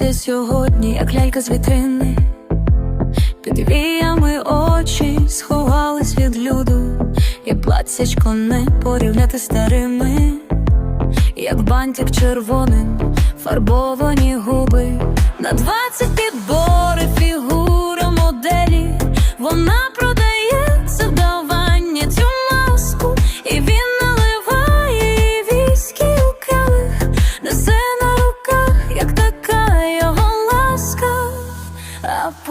Все сьогодні, як лялька з вітрини. Під віями очі сховались від люду, і плацячко не порівняти старими, як бантик червоним, фарбовані губи, на двадцять підбори,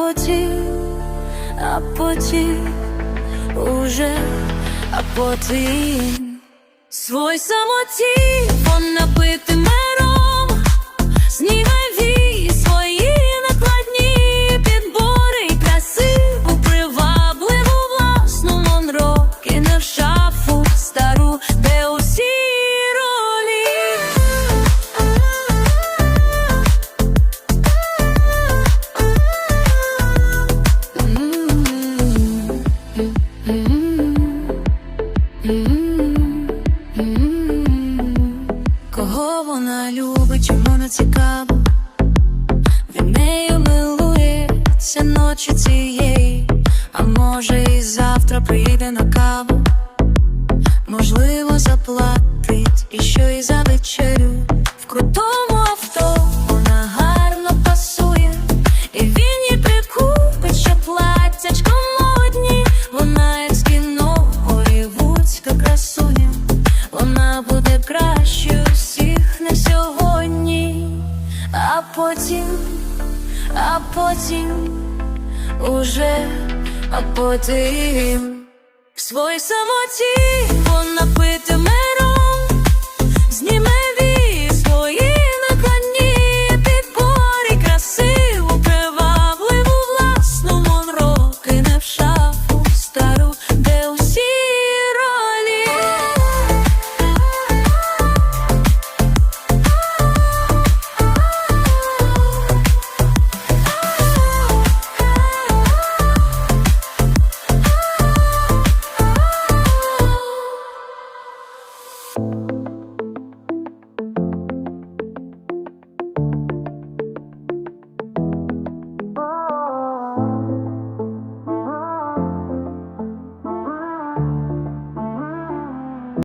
а потім, а потім уже, а потім свой самоті вона питиме Кого вона любить, чому не цікаво? Він нею милується ночі цієї, а може і завтра прийде на каву. Можливо, заплатить і що і за вечерю в крутому кращою всіх не сьогодні, а потім, а потім уже, а потім в своїй самоті. Вона питиме